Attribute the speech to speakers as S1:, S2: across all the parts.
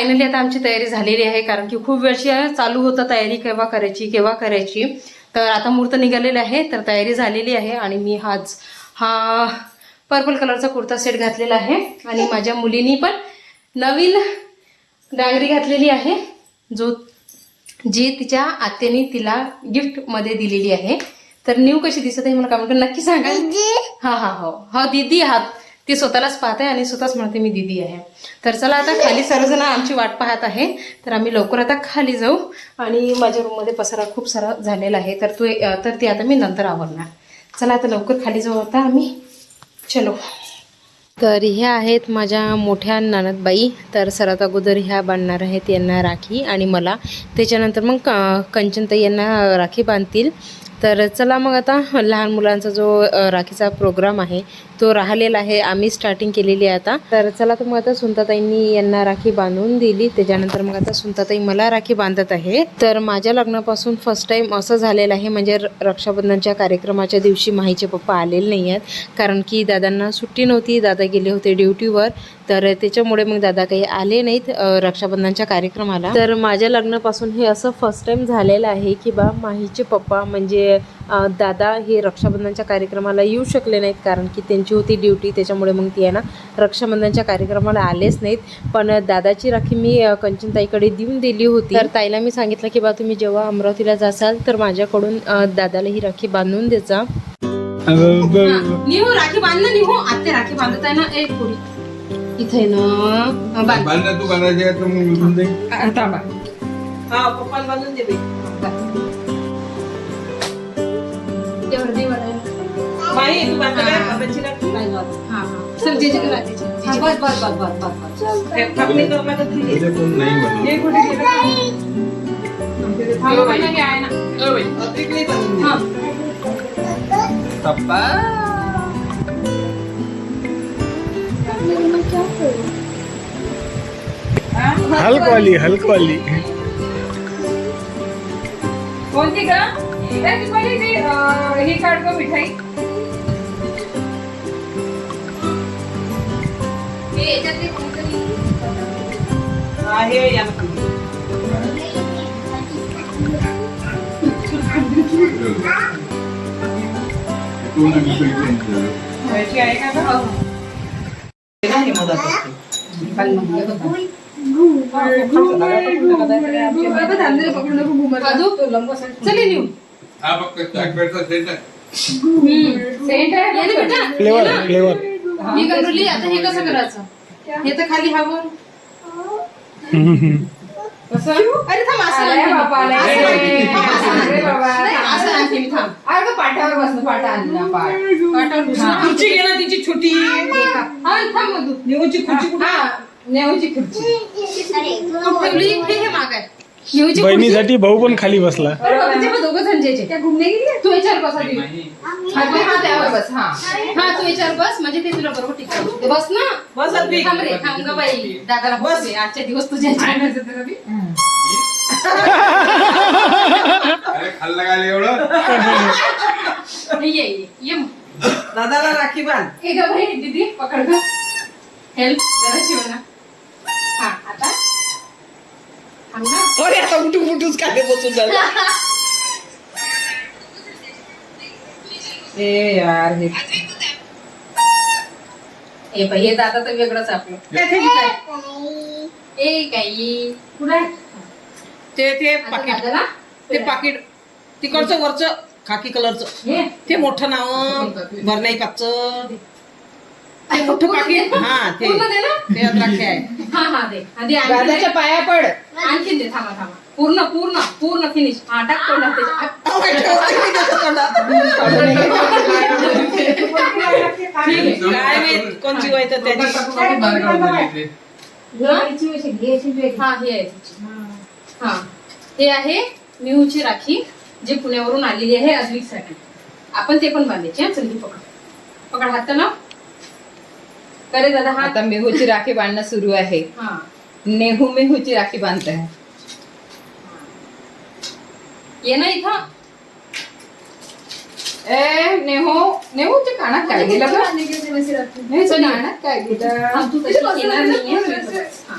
S1: Finally आता आमची तयारी झालेली आहे कारण की खूप वेळची चालू होतं तयारी केव्हा करायची केव्हा करायची. तर आता मुहूर्त निघालेले आहे तर तयारी झालेली आहे आणि मी हाच हा पर्पल कलरचा कुर्ता सेट घातलेला आहे. आणि माझ्या मुलीनी पण नवीन डांगरी घातलेली आहे जो जी तिच्या आत्याने तिला गिफ्टमध्ये दिलेली आहे. तर न्यू कशी दिसत आहे मला कमेंट नक्की सांगा. हा हा हो. हा दीदी हा ती स्वतःलाच पाहते आणि स्वतःच म्हणते मी दीदी आहे. तर चला आता खाली सर्वजण आमची वाट पाहत आहे. तर आम्ही लवकर आता खाली जाऊ. आणि माझ्या रूममध्ये पसारा खूप सारा झालेला आहे. तर तू तर ती आता मी नंतर आवडणार चला आता लवकर खाली जाऊ आता आम्ही. चलो. तर ह्या आहेत माझ्या मोठ्या ननदबाई तर सर्वात अगोदर ह्या बांधणार आहेत यांना राखी आणि मला. त्याच्यानंतर मग क कंचनताई यांना राखी बांधतील. तर चला मग आता लहान मुलांचा जो राखीचा प्रोग्राम आहे तो राहिलेला आहे. आम्ही स्टार्टिंग केलेली आहे आता. तर चला तर मग आता सुनताताईंनी यांना राखी बांधून दिली. त्याच्यानंतर मग आता सुनताताई मला राखी बांधत आहे. तर माझ्या लग्नापासून फर्स्ट टाईम असं झालेलं आहे म्हणजे र- रक्षाबंधनच्या कार्यक्रमाच्या दिवशी माहीचे पप्पा आलेले नाही आहेत कारण की दादांना सुट्टी नव्हती. दादा गेले होते ड्युटीवर तर त्याच्यामुळे मग दादा काही आले नाहीत रक्षाबंधनच्या कार्यक्रमाला. तर माझ्या लग्नापासून हे असं फर्स्ट टाइम झालेलं आहे की बा माहीचे पप्पा म्हणजे दादा हे रक्षाबंधनच्या कार्यक्रमाला येऊ शकले नाहीत कारण की त्यांची होती ड्युटी त्याच्यामुळे मग ती आहे ना रक्षाबंधनच्या कार्यक्रमाला आलेच नाहीत. पण दादाची राखी मी कंचनताईकडे देऊन दिली होती. तर ताईला मी सांगितलं की बा तुम्ही जेव्हा अमरावतीला जासाल तर माझ्याकडून दादाला ही राखी बांधून द्यायचा निहो राखी बांध ना निहो. आत्ते राखी बांधत आहे ना ए पुरी इथे ना. बांध
S2: बांधा तू बांधायची आहे तर मग विकून दे.
S1: थांबा.
S3: हा पप्पाला बांधून दे बाई. तू बांधला बाबाची राखी.
S1: हा हा. चल जे जे करा त्याचे.
S3: हा, बस बस बस बस बस बस. हे कापणी करू नका तुम्ही.
S2: तुझे कोण नाही बनवत.
S3: हे कुठे गेलं?
S1: हा, बाई, नाही आहे ना.
S3: अ, तिकडे बांधून दे.
S1: हा.
S2: पप्पा
S3: हा?
S4: हलकवाली हलकवाली।
S5: कोणती का? त्याची पहिली ती अं, ही काढ गं मिठाई।
S1: हे। याच्यातले कोणतरी
S3: हा, हे याला बांधून.
S2: तू ना मी पण इथे.
S3: याची आहे का
S1: चले निघू
S2: हा फक्त चॉकलेटचा सेट आहे
S5: सेंट आहे
S1: ये ना बेटा
S4: फ्लेवर फ्लेवर
S1: गंगुली आता कसं करायचं हे तर खाली हवं
S5: कसं
S1: अरे थांब असं.
S5: बाबा.
S1: असं आणते मी. थांब,
S5: अरे पाटावर पाटा आणला पाट
S1: पाटावर बसून.
S5: हा.
S3: खुर्ची घे ना तिची छोटी
S1: हा थांब
S3: नेऊची खुर्ची कुठे
S5: हा नेऊची खुर्ची.
S1: ठेवली हे.
S4: बहिणीसाठी भाऊ पण खाली बसला.
S1: दोघं जण जायचे त्या घुमने गेली तू याच्यावर बस आधी.
S5: हा ते हा त्यावर बस हा.
S1: हा तू याच्यावर बस म्हणजे ते तुला बरोबर. बस ना.
S3: बस आधी.
S1: थांब रे थांब ग बाई. दादाला बस. आजच्या दिवस तुझ्या ह्याच्यावर.
S2: अरे खाल्लं काय एवढं?
S1: ये ये ये. मग.
S3: दादाला राखी बांध.
S1: हे ग बाई दीदी पकड ग. हेल्प जरा शिव ना. हा आता. थांब ना.
S3: अरे आता उठू उठूच काय बसून झालं. ए यार हे
S1: बाई हे दादा तर वेगळंच आपलं. ए काही कुठं?
S3: ते ते पाकिट? ते पाकिट. तिकडचं वरचं खाकी कलरचं.
S1: हे?
S3: ते मोठं नाव भरणाई पाकचं. ते मोठं पाकिट. हा ते. द्राक्षे आहे.
S1: हा हा दे.
S5: दादाच्या पाया पड.
S1: आणखीन दे थांबा थांबा. पूर्ण पूर्ण पूर्ण फिनिश हा टाक तोंडात त्याच्या.
S3: काय माहीत कोणची वय तर त्याची
S1: हा हे आहे. हा हे आहे मिहूची राखी जी पुण्यावरून आलेली आहे अद्विकसाठी आपण ते पण बांधायचे हा चल ही पकड. पकड हात ना करे दादा हात
S5: आता मेहूची राखी बांधणं सुरू आहे.
S1: हा.
S5: नेहू मेहूची राखी बांधत आहे
S1: ये ना इथं.
S5: ए नेहो नेहूच्या कानात काय गेलं गं? नेहूच्या कानात काय गेलं?
S1: तू येणार नाहीये. हा.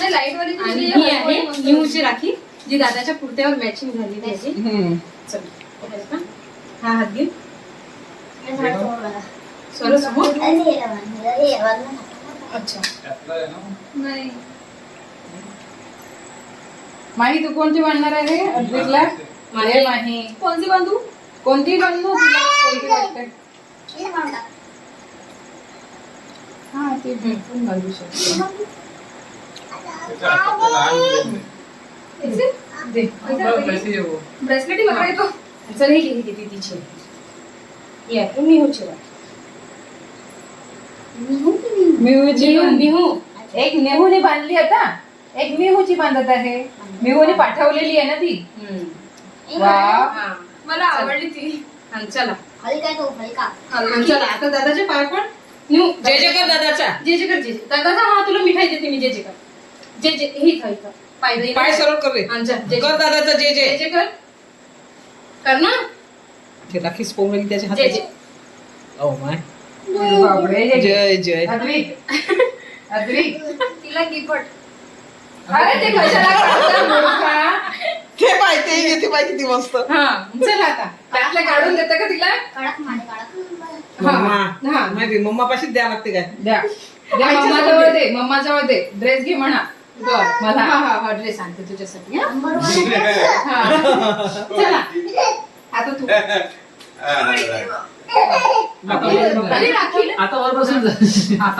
S6: नाही लाइट वाली
S1: आणि
S6: तुझी
S1: ही आहे न्यूची राखी जी दादाच्या कुर्त्यावर मॅचिंग
S3: हम्म.
S1: चल, बघायचं का? हा हात घे सरस हो. अच्छा
S6: नाही
S5: माही तू कोणती बांधणार आहे अद्विकला?
S1: माही.
S5: माही
S6: कोणती बांधू?
S5: कोणती बांधू? तुला कोणती वाटते? हा ती पण बांधू शकते. दे.
S6: ब्रेसलेट ही बघा येतो
S1: चल हे घे ही आहे मिहूची राखी
S5: मिहूची
S1: मिहू मिहू
S5: एक नेहूने बांधली आता एक मिहूची बांधत आहे। मिहूने पाठवलेली आहे ना ती. वा.
S6: मला आवडली ती.
S1: चला.
S6: हलका तो हलका.
S1: चला. आता दादाचे पाय पण? न्यू
S3: जय जय कर दादाचा.
S1: जे जे कर जे जे. दादाचा हा तुला मिठाई देते मी जे जे कर. जे जे हे इथं पाय
S3: सरळ कर रे. कर दादाचा जय
S1: जे
S3: जय
S1: जे कर. कर ना.
S3: ते पाहून राहिली त्याच्या ओ माय
S5: हे.
S3: जय जय
S6: तिला
S5: अरे ते कशाला काढता मूर्खा?
S3: ते पाय ते घेते पाय किती मस्त
S1: हा चल आता
S5: त्यातलं काढून देतं का तिला
S6: कडक माने कडक
S3: मम्मा
S1: हा.
S3: माहिती मम्मा पाशीच द्या लागते काय
S5: द्या द्या मम्मा जवळ दे मम्मा जवळ दे ड्रेस घे म्हणा
S1: बर
S5: मला.
S1: हा हा हा ड्रेस आणते तुझ्यासाठी हा? हा चला आता तू.
S6: अरे राखी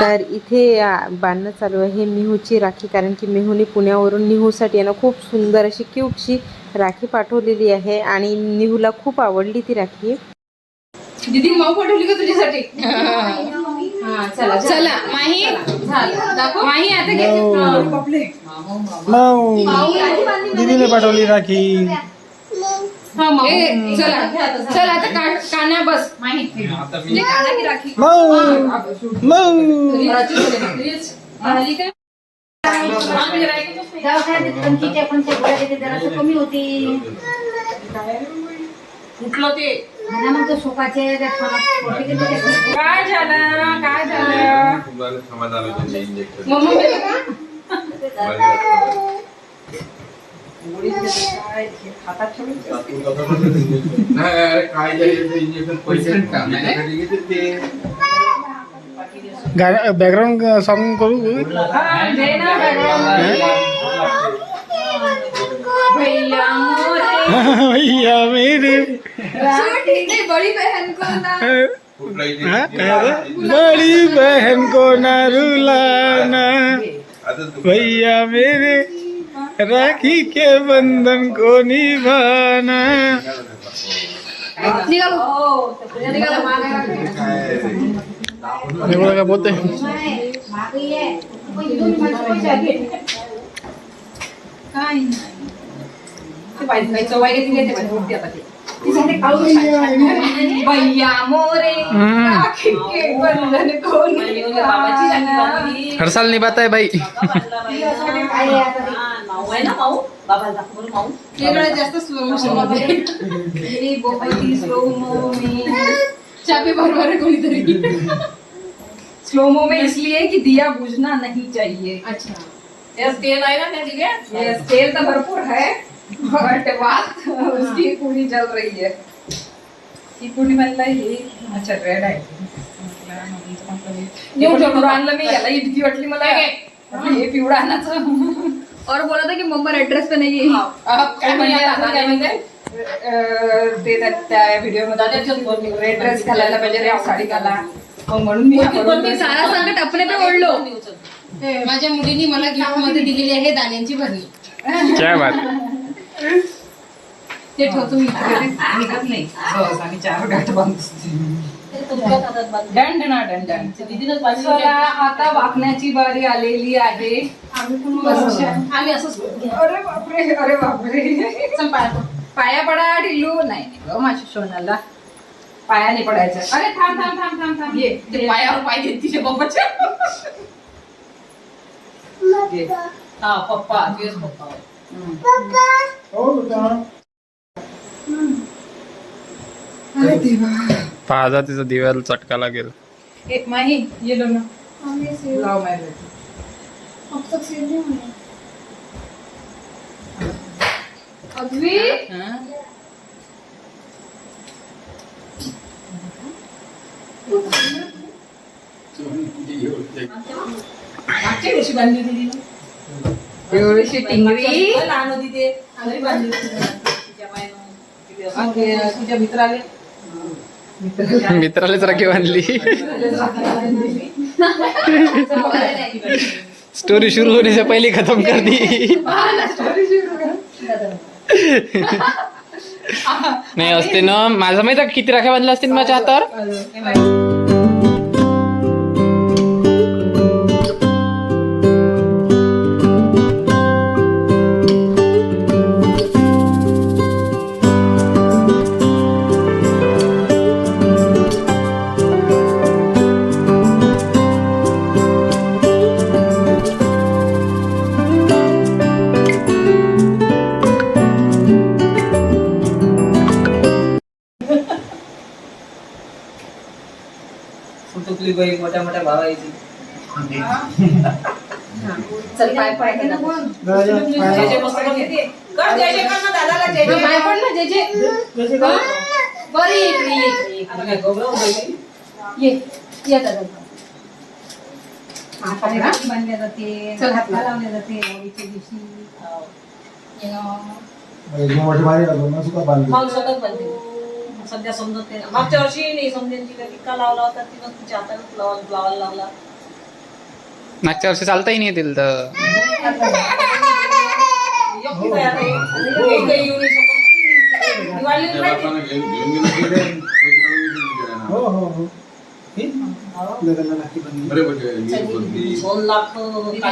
S7: तर इथे आ, बांधणं चालू आहे मिहूची राखी कारण की मिहूने पुण्यावरून निहूसाठी आहे ना खूप सुंदर अशी क्यूटशी राखी पाठवलेली आहे आणि निहूला खूप आवडली ती राखी.
S1: दीदी माऊ पाठवली का तुझ्यासाठी? हा चला चला. माही. झालं. दाखव. माही आता
S4: माऊ दीदीने पाठवली राखी.
S5: ए, चला चल आता का- काना बस. माहिती
S6: म्हणजे कानाची राखी.
S4: माऊ. माऊ.
S1: झाली काय
S6: कमी
S3: तो?
S5: काय झालं? काय झालं?
S1: मम्मा.
S2: ते
S5: background. भैया मोरे
S4: भैया मेरे
S6: नाही बडी बहन को ना
S2: कुठला
S4: हा, काय होतं? बड़ी बहन को ना रुलाना
S2: आता तू
S4: भैया मेरे राखी के बंधन को निभाना।
S6: निघालो. निघालो
S2: काय
S4: एवढं काय? बोलते
S5: ते पाहिजे नाही,
S4: साल है
S1: वेगळं जास्त
S5: मोशनमध्ये. ही में
S1: चापे भरभर आहे कोणीतरी.
S5: स्लो मो में इसलिए कि दिया बुझना नहीं चाहिए.
S1: अच्छा.
S3: तेल आहे ना त्या
S5: तेल तो भरपूर है बट बात उसकी पूरी जल रही है. ती पूर्णिमाला ही अच्छा रेड आहे नेऊ ठेवून आणलं मी याला इतकी वाटली मला. हे पिवळं आणायचं
S6: और बोला था कि मम्मा एड्रेस पे नहीं। है।
S5: अह, काय म्हणते आता? काय म्हणते अह, ते व्हिडिओमध्ये रेड ड्रेस घालायला पाहिजे रेड साडी घाला. मग म्हणून मी हा
S6: सारा संकट अपने पे ओढलो.
S1: माझ्या मुलीने मला गिफ्टमध्ये दिलेली आहे दाण्यांची भरणी.
S4: क्या बात.
S1: ते ठेवतो मी.
S5: निघत नाही. बस आम्ही चार गाठ बांधतो दंड ना दंड चला आता वाकण्याची बारी आलेली आहे.
S1: आम्ही असंच करतो.
S5: अरे बापरे अरे बापरे.
S1: चल पाया पड.
S5: पाया पडा टिल्लू नाही गं, माझ्या सोनाला पायाने पडायचं. अरे थांब थांब थांब थांब थांब. ये
S1: ते पायावर पाय देत तिच्या बाबाच्या
S5: ये.
S3: हा पप्पा तुझेच पप्पा.
S4: पाहा तिचा दिव्याला चटका लागेल.
S5: ए, माही ये लो ना लाव माझ्या अद्वी
S3: हा? मागच्या वर्षी बांधली होती तिने.
S8: एवढीशी टिंगरी
S3: लहान होती ते. घरी बांधली होती तिच्या बायनं. किती असं ते तुझ्या मित्राले.
S9: मित्रालाच राखी बांधली स्टोरी सुरू होने से पहले खत्म कर दी नाही असते ना. माझं माहीत किती राख्या बांधल्या असतील माझ्या हातावर?
S3: बाई मोठ्या मोठ्या भावायची
S8: चल पाय पाय ना
S3: जे जे मस्त करते ते. कर जे जे कर ना दादाला जे जे.
S8: पाय पड ना जे जे बरी इकडे ये, इकडे ये.
S3: आता काय गौरव बाई बाई?
S8: ये ये दादा हात पकडा.
S5: बांधल्या जाते.
S8: चल हात लाव.
S5: लावल्या जाते होळीच्या दिवशी.
S8: ये ना.
S3: मग सतत बनते सध्या समजत नाही मागच्या वर्षी नाही समजेल तिला टिक्का लावला होता तिनं तिच्या हाताने लावा- लावायला लावला
S9: मागच्या वर्षी चालताही नाही येतील तर
S3: हे. काही येऊ नाही शकत. दिवाळीला माहिती. दोन लाख. अजून एक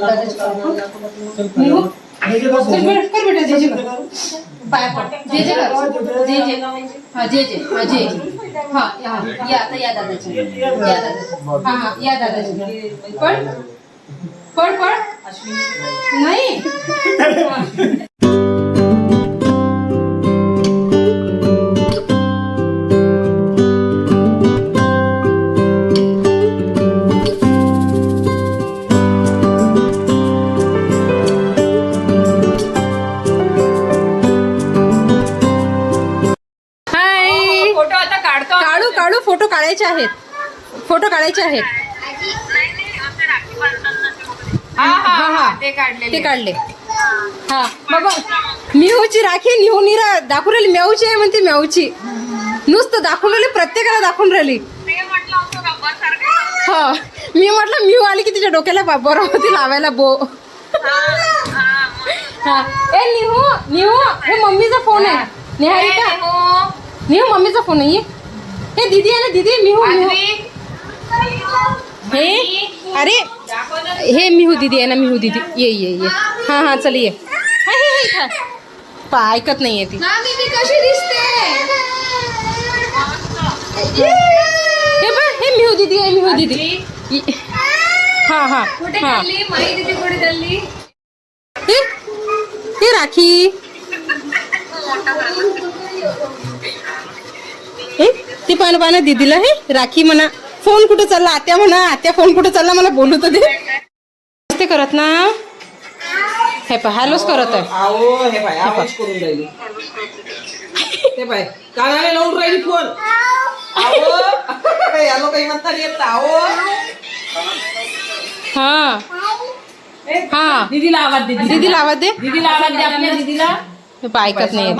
S3: लाख.
S8: चल कर बेटा जे जे कर पाय पड जे जे कर जे जे हा जे जे हा जे जे हा या या आता या दादाची या दादाची हा हा या दादाची पड पड पड
S3: अश्विनी
S8: नाही
S1: हाय
S5: ते
S1: काढले. हा बाबा मिहूची राखी निहू निरा दाखवून राहिली. म्याऊची आहे म्हणते म्याऊची नुसतं दाखवून राहिली प्रत्येकाला दाखवून राहिली. हा मी म्हटलं मिहू आली की तिच्या डोक्याला बा- बरं होती लावायला बो. हा ए निहू निहू हे मम्मीचा फोन आहे. निहारिका. निहू. मम्मीचा फोन आहे. हे दीदी आहे ना दीदी? मिहू मिहू. हे? अरे हे मिहू दीदी आहे ना मिहू दीदी? ये ये ये। हा हा चल ये ऐकत नाहीये ती।
S5: मामी मी कशी दिसते?
S1: हे हे मिहू दीदी आहे मिहू दीदी. हा हा हा। हे हे राखी। हे ती पान पाना दीदीला हे राखी म्हणा फोन कुठं चालला? आत्या म्हणा आत्या फोन कुठं चालला? मला बोलू तर दे. ते करत ना? हे पहा हॅलोच करत आहे.
S3: हे लावून राहिली फोन. आओ यालो काही म्हणता नाही. येत आओ
S1: हा. हा.
S3: दीदीला आवाज दे
S1: दीदीला. आवाज दे.
S3: दीदीला आवाज दे आपल्या दीदीला.
S1: हे ऐकत नाही